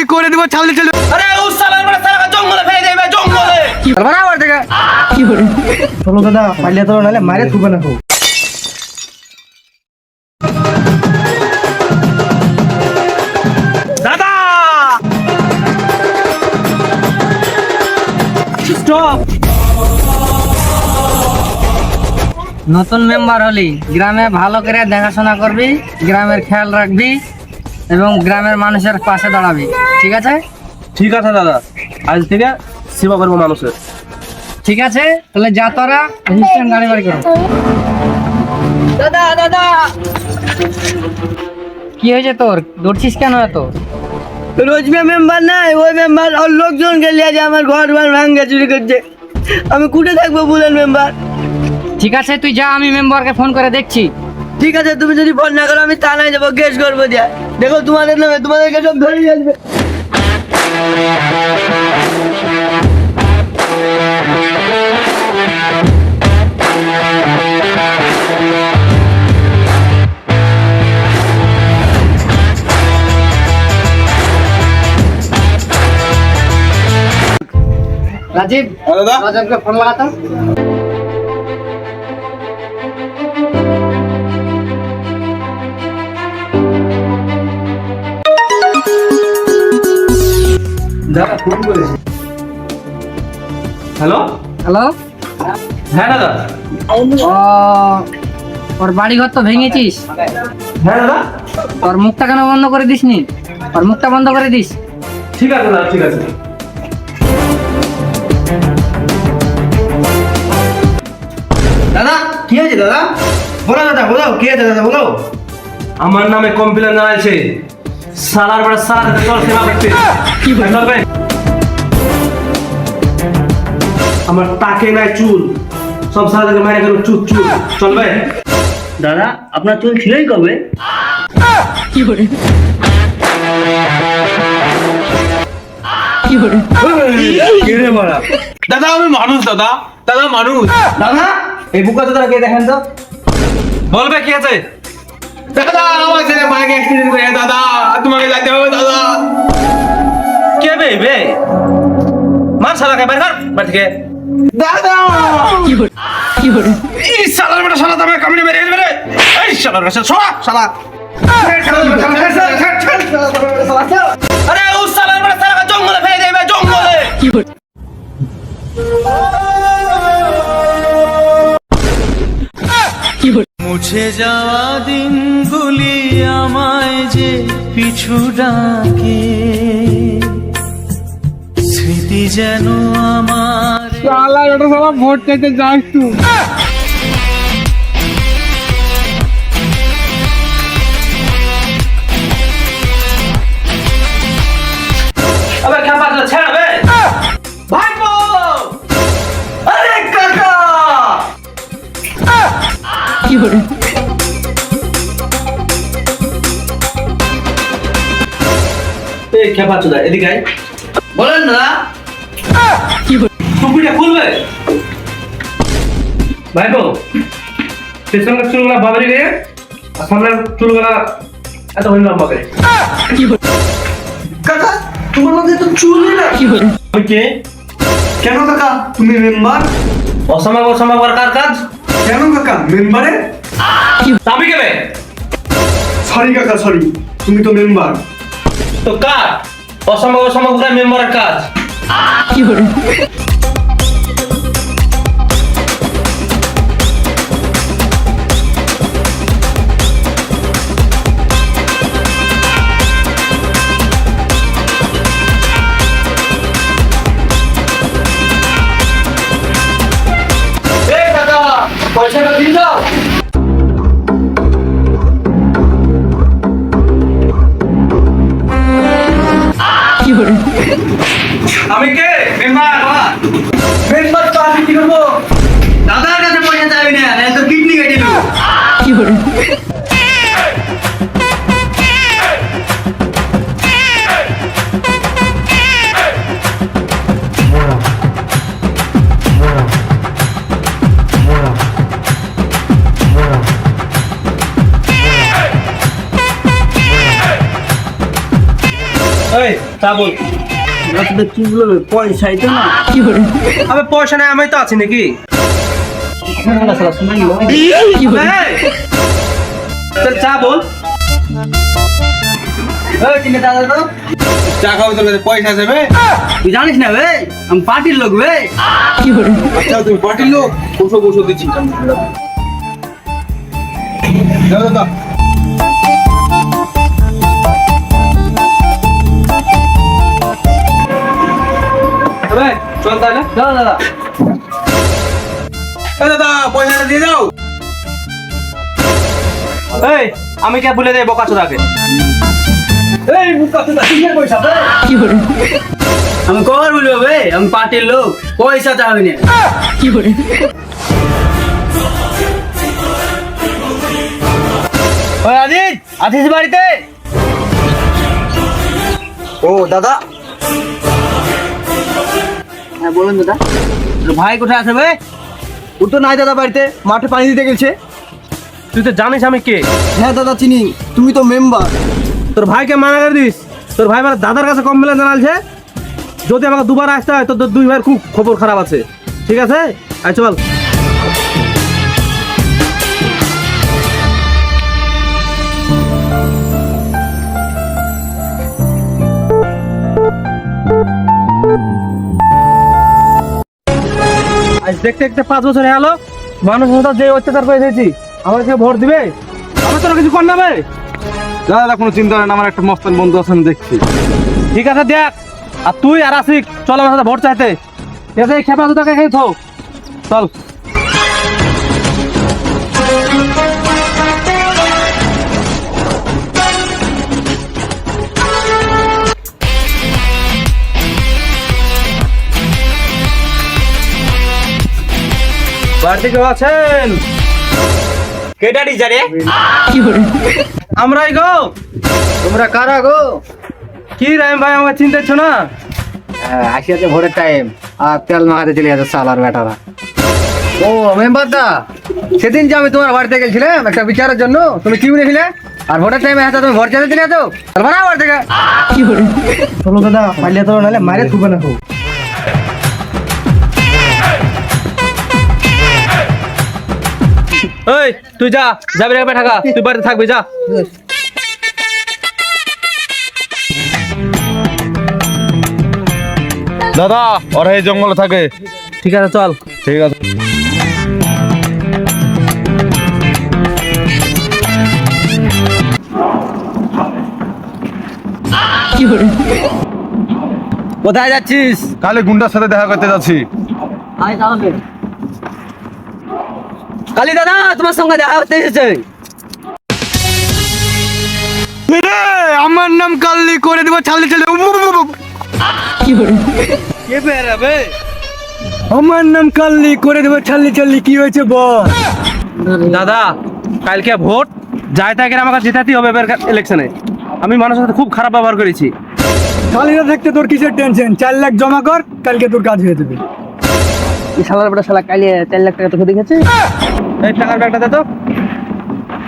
গুলি করে দিব ছাগলি চলে আরে ও সালার বড় সারা জঙ্গলে ফেলে দেবে জঙ্গলে। বরাবর থেকে। চলো দাদা পাইলে তো নালে মারে তুবে না দাদা! স্টপ। নতুন মেম্বার হলি গ্রামে ভালো করে দেখাশোনা করবি গ্রামের খেয়াল রাখবি। এবং গ্রামের মানুষের পাশে দাঁড়াবি। ঠিক আছে? ঠিক আছে দাদা। আজ থেকে সেবা করব মানুষের। ঠিক আছে? তাহলে যা তোরা অ্যাসিস্ট্যান্ট গাড়ি বাড়ি করো। দাদা দাদা! কি হয়েছে তোর? দৌড়ছিস কেন এত? রোজমে মেম্বার নাই ওই মেম্বার আর লোকজন গেলে আজ আমার ঘর ঘর ভাঙ্গা চুরি করছে। আমি কুটে থাকব বুলেন মেম্বার ঠিক আছে তুই যা আমি মেম্বারকে ফোন করে দেখছি। ঠিক আছে তুমি যদি ফোন না করো আমি তা থানায় যাব কেস করব দিয়া। দেখো তোমাদের নামে তোমাদেরকে সব ধরে আসবে। রাজীব দাদা। রাজীবকে ফোন লাগাতো হ্যালো হ্যালো হ্যাঁ দাদা। ও ওর বাড়ি ঘর তো ভেঙেছিস। হ্যাঁ দাদা। ওর মুখটা কেন বন্ধ করে দিসনি? ওর মুখটা বন্ধ করে দিস। ঠিক আছে দাদা ঠিক আছে। দাদা কি হয়েছে দাদা? বলো দাদা বলো কি হয়েছে দাদা বলো। আমার নামে কমপ্লেন জানাইছে সালার বড় সালার চল সেবা করতে। কি বলবে আমার টাকে নাই চুল। সব সালাদেরকে মারে গেল চুপ চুপ চলবে দাদা আপনার চুল ছিলই কবে? দাদা আমি মানুষ দাদা। দাদা মানুষ। দাদা এই বুকা দাদা কে দেখেন তো? বলবে কি আছে? দাদা আমার ছেলে বাইক অ্যাক্সিডেন্ট করে দাদা তোমাকে যেতে হবে দাদা। কে বে বে? মার শালাকে বাইর কর বাড়ি থেকে। দাদা! এই শালার বেটা শালা তোমাকে কামড়ে মেরে গেছে রে। এই শালার বেটা শালা শালা। আরে ও শালার বেটা শালা জঙ্গলে ফেলে দেবে জঙ্গলে। মুছে যাওয়া দিনগুলি আমায় যে পিছু ডাকে। স্মৃতি যেন আমার আবে খেপা চোদা এদিকে আয়। বলেন দাদা টুপিটা খুলবে। ভাইপো পেছনের চুলগুলা বাবরি গিয়ে আর সামনের চুলগুলা এত হইল লম্বা করে কাকা তোমার মধ্যে তো চুলই না আমি কে? কেন কাকা? তুমি মেম্বার? অসময় অসময় কার কাজ? কেন কাকা? মেম্বারে? আমি কেবে? সরি কাকা সরি তুমি তো মেম্বার। তো অসম্ভব অসম্ভব অসময় মেম্বারের কাজ। এই আমি কে? এই তা বল। রাস্তাতে কি বলবে পয়সাই তো না। আবে পয়সা নাই আমি তো আছি নাকি? চা বল। চা খাব তোর পয়সা আছে বে। তুই জানিস না বে? আমি পার্টির লোক বে। আচ্ছা তুমি পার্টির লোক? বসো বসো দিচ্ছি। দাও, দাও চল তাহলে। দাদা দাদা দাদা পয়সাটা দিয়ে দাও। এই আমি কে ভুলে যাই বোকা চোদাকে এই বোকা চোদা কিসের পয়সা? বে? আমি কবার বলব বে আমি পার্টির লোক পয়সা চাবি না। ওই আজিজ আছিস বাড়িতে? ও দাদা হ্যাঁ বলুন দাদা। তোর ভাই কোথায় আছে ভাই ও তো নাই দাদা বাড়িতে মাঠে পানি দিতে গেছে। তুই তো জানিস আমি কে। হ্যাঁ দাদা চিনি। তুমি তো মেম্বার তোর ভাইকে মানা করে দিস। তোর ভাই মানে দাদার কাছে কমপ্লেন জানালছে যদি আমাকে দুবার আসতে হয় তো তোর দুই ভাইয়ের খুব খবর খারাপ আছে। ঠিক আছে? আচ্ছা চল। দেখতে দেখতে পাঁচ বছর হয়ে গেলো। মানুষ মতো যে অত্যাচার করে দিয়েছি আমার কেউ ভোট দিবে? আমার তোরা কিছু কর না ভাই। দাদা কোনো চিন্তা নেই আমার একটা মস্তান বন্ধু আছেন দেখছি। ঠিক আছে দেখ। আর তুই আর আসিক চল আমার সাথে ভোট চাইতে। এসে আছে খেপা দুটাকে খেয়ে থো চল। বাড়িতে কেউ আছেন? কেটা টিচারে আমরাই গো। তোমরা কারা গো? কি রাম ভাই আমাকে চিনতেছ না? আসিয়াছে ভোরের টাইম আর তেল মাখাতে চলে যাচ্ছে সালার বেটারা ও মেম্বার দা সেদিন যে আমি তোমার বাড়িতে গেছিলাম একটা বিচারের জন্য তুমি কি বলেছিলে আর ভোটের টাইমে হাতে তুমি ভোট চাইতে চলে যেত বাড়া বাড়ি থেকে। চলো দাদা পালিয়ে তো নাহলে মারে থুবে না এই তুই যা যাবি রে থাকা তুই বাড়িতে থাকবি যা। দাদা ওরা এই জঙ্গলে থাকে। ঠিক আছে চল। ঠিক আছে। কোথায় যাচ্ছিস? কালে গুন্ডার সাথে দেখা করতে যাচ্ছি। আয় তাহলে। কালী দাদা তোমার সঙ্গে দেখা করতে এসেছে। আমার নাম কাল্লি করে দেবো কে বেরাবে আমার নাম কাল্লি করে দেবো ছাড়লি ছাড়লি কি হয়েছে বল। দাদা কালকে ভোট। যাই তাকে আমাকে জেতাতেই হবে এবার ইলেকশনে আমি মানুষের সাথে খুব খারাপ ব্যবহার করেছি। কালিরা থাকতে তোর কিসের টেনশন চার লাখ জমা কর কালকে তোর কাজ হয়ে যাবে। এই শালার বেটা শালা কালিয়ে চার লাখ টাকা তো দেখেছে? এই টাকার ব্যাগটা দে তো।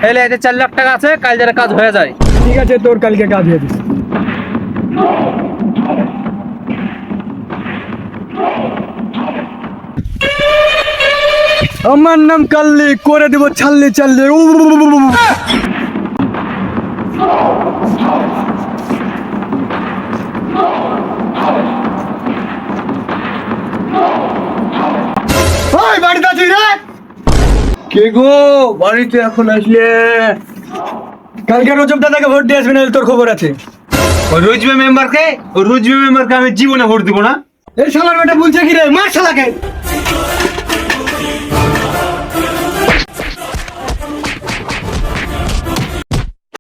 এলে এতে চার লাখ টাকা আছে কাল যারা কাজ হয়ে যায়। ঠিক আছে তোর কালকে কাজ হয়ে যাবে। আমার নাম কাল্লি করে দেবো ছাল্লি ছাড়লি কে গো? বাড়িতে এখন আসলে কালকে রজব দাদাকে ভোট দিয়ে আসবে না তোর খবর আছে। ওই রুজবে মেম্বারকে? ওই রুজবে মেম্বারকে আমি জীবনে ভোট দিব না। এই শালার বেটা বলছে কি রে? মার শালাকে!